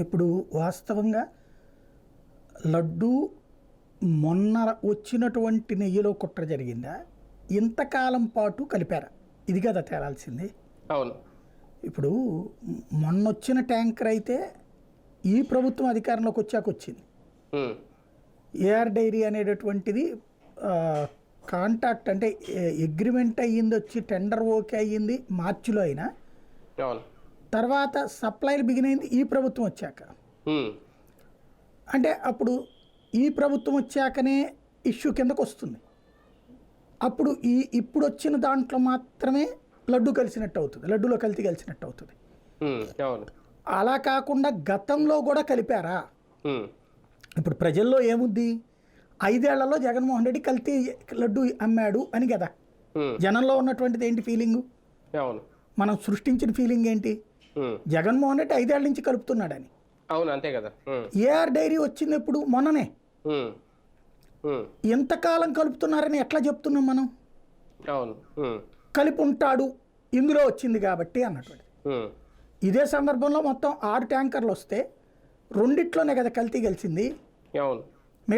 ఇప్పుడు వాస్తవంగా లడ్డు మొన్న వచ్చినటువంటి నెయ్యిలో కుట్ర జరిగిందా? ఇంతకాలం పాటు కలిపారా? ఇది కదా తేలాల్సింది. అవును. ఇప్పుడు మొన్న వచ్చిన ట్యాంకర్ అయితే ఈ ప్రభుత్వం అధికారంలోకి వచ్చాక వచ్చింది. ఏఆర్ డైరీ అనేటటువంటిది కాంటాక్ట్ అంటే అగ్రిమెంట్ అయ్యింది వచ్చి టెండర్ ఓకే అయ్యింది మార్చిలో అయినా. తర్వాత సప్లైలు బిగిన్ అయింది ఈ ప్రభుత్వం వచ్చాక. అంటే అప్పుడు ఈ ప్రభుత్వం వచ్చాకనే ఇష్యూ కిందకు వస్తుంది అప్పుడు ఈ ఇప్పుడు వచ్చిన దాంట్లో మాత్రమే లడ్డు కలిసినట్టు అవుతుంది లడ్డులో కలిసి కలిసినట్టు అవుతుంది అలా కాకుండా గతంలో కూడా కలిపారా? ఇప్పుడు ప్రజల్లో ఏముంది? ఐదేళ్ళలో జగన్మోహన్ రెడ్డి కల్తీ లడ్డు అమ్మాడు అని కదా జనంలో ఉన్నటువంటిది ఏంటి ఫీలింగు? మనం సృష్టించిన ఫీలింగ్ ఏంటి? జగన్మోహన్ రెడ్డి ఐదేళ్ళ నుంచి కలుపుతున్నాడని. అవును అంతే కదా. ఏఆర్ డైరీ వచ్చింది ఎప్పుడు మొన్ననే ఎంతకాలం కలుపుతున్నారని ఎట్లా చెప్తున్నాం మనం? అవును కలిపి ఉంటాడు ఇందులో వచ్చింది కాబట్టి అన్నటువంటి ఇదే సందర్భంలో మొత్తం ఆరు ట్యాంకర్లు వస్తే రెండిట్లోనే కదా కల్తీ గెలిచింది. అవును.